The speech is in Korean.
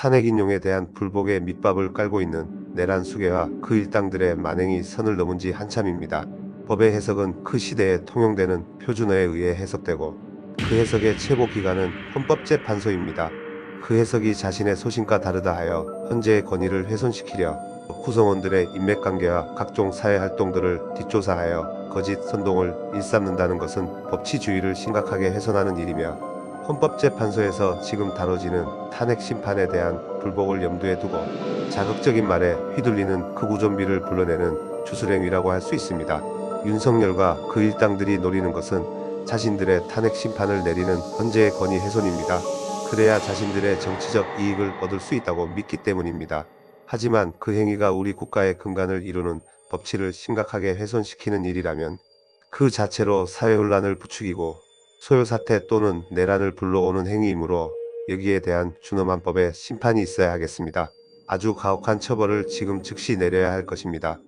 탄핵 인용에 대한 불복의 밑밥을 깔고 있는 내란 수계와 그 일당들의 만행이 선을 넘은 지 한참입니다. 법의 해석은 그 시대에 통용되는 표준어에 의해 해석되고 그 해석의 최고 기관은 헌법재판소입니다. 그 해석이 자신의 소신과 다르다 하여 헌재의 권위를 훼손시키려 구성원들의 인맥관계와 각종 사회활동들을 뒷조사하여 거짓 선동을 일삼는다는 것은 법치주의를 심각하게 훼손하는 일이며 헌법재판소에서 지금 다뤄지는 탄핵 심판에 대한 불복을 염두에 두고 자극적인 말에 휘둘리는 극우 좀비를 불러내는 주술행위라고 할 수 있습니다. 윤석열과 그 일당들이 노리는 것은 자신들의 탄핵 심판을 내리는 헌재의 권위 훼손입니다. 그래야 자신들의 정치적 이익을 얻을 수 있다고 믿기 때문입니다. 하지만 그 행위가 우리 국가의 근간을 이루는 법치를 심각하게 훼손시키는 일이라면 그 자체로 사회 혼란을 부추기고 소요사태 또는 내란을 불러오는 행위이므로 여기에 대한 준엄한 법의 심판이 있어야 하겠습니다. 아주 가혹한 처벌을 지금 즉시 내려야 할 것입니다.